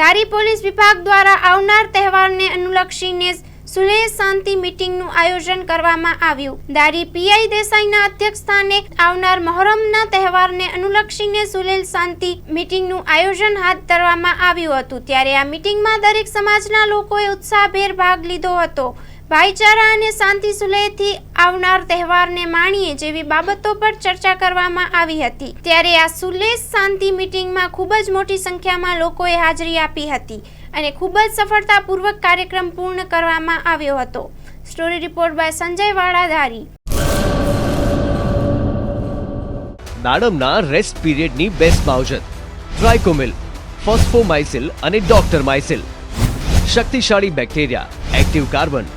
ધારી police વિભાગ દ્વારા આવનાર તહેવારને અનુલક્ષીને સુલેહ શાંતિ મીટિંગનું આયોજન કરવામાં આવ્યું. દારી પીઆઈ દેસાઈના અધ્યક્ષસ્થાને આવનાર મહોરમના તહેવારને અનુલક્ષીને સુલેલ શાંતિ મીટિંગનું આયોજન હાથ ધરવામાં આવ્યું હતું. ત્યારે આ મીટિંગમાં દરેક સમાજના લોકોએ ઉત્સાહભેર ભાગ લીધો હતો. ભાઈચારા અને શાંતિ સુલેહથી આવનાર તહેવારને માણીએ જેવી બાબતો પર ચર્ચા કરવામાં આવી હતી. ત્યારે આ સુલેહ શાંતિ મિટિંગમાં ખૂબ જ મોટી સંખ્યામાં લોકોએ હાજરી આપી હતી અને ખૂબ જ સફળતાપૂર્વક કાર્યક્રમ પૂર્ણ કરવામાં આવ્યો હતો. Story report by Sanjay Valadhari. નાડમના rest પીરિયડની બેસ્ટ માવજત ટ્રાયકોમિલ ફોસ્ફોમાઇસિલ અને ડોક્ટર માઇસિલ શક્તિશાળી બેક્ટેરિયા, એક્ટિવ કાર્બન.